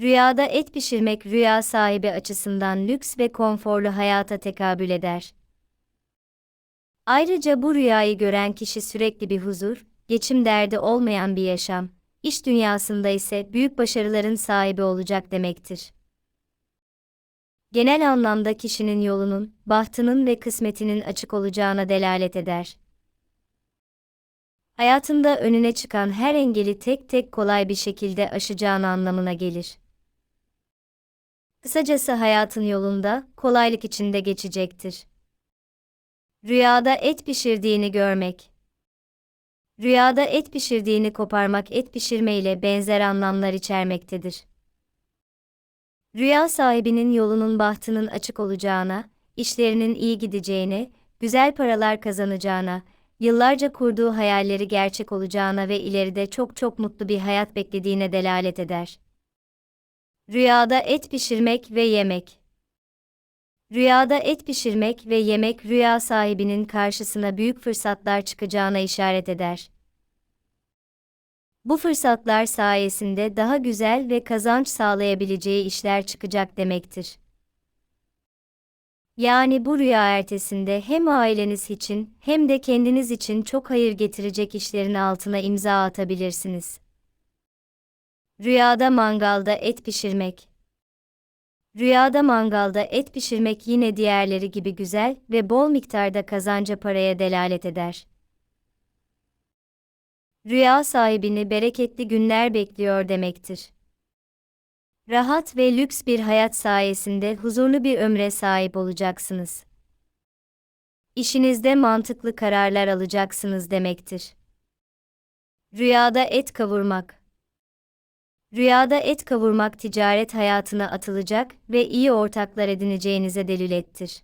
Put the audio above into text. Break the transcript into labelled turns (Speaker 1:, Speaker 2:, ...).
Speaker 1: Rüyada et pişirmek rüya sahibi açısından lüks ve konforlu hayata tekabül eder. Ayrıca bu rüyayı gören kişi sürekli bir huzur, geçim derdi olmayan bir yaşam, iş dünyasında ise büyük başarıların sahibi olacak demektir. Genel anlamda kişinin yolunun, bahtının ve kısmetinin açık olacağına delalet eder. Hayatında önüne çıkan her engeli tek tek kolay bir şekilde aşacağını anlamına gelir. Kısacası hayatın yolunda kolaylık içinde geçecektir. Rüyada et pişirdiğini görmek. Rüyada et pişirdiğini koparmak et pişirme ile benzer anlamlar içermektedir. Rüya sahibinin yolunun bahtının açık olacağına, işlerinin iyi gideceğine, güzel paralar kazanacağına, yıllarca kurduğu hayalleri gerçek olacağına ve ileride çok çok mutlu bir hayat beklediğine delalet eder. Rüyada et pişirmek ve yemek. Rüyada et pişirmek ve yemek rüya sahibinin karşısına büyük fırsatlar çıkacağına işaret eder. Bu fırsatlar sayesinde daha güzel ve kazanç sağlayabileceği işler çıkacak demektir. Yani bu rüya ertesinde hem aileniz için hem de kendiniz için çok hayır getirecek işlerin altına imza atabilirsiniz. Rüyada mangalda et pişirmek. Rüyada mangalda et pişirmek yine diğerleri gibi güzel ve bol miktarda kazanca paraya delalet eder. Rüya sahibini bereketli günler bekliyor demektir. Rahat ve lüks bir hayat sayesinde huzurlu bir ömre sahip olacaksınız. İşinizde mantıklı kararlar alacaksınız demektir. Rüyada et kavurmak. Rüyada et kavurmak ticaret hayatına atılacak ve iyi ortaklar edineceğinize delil ettir.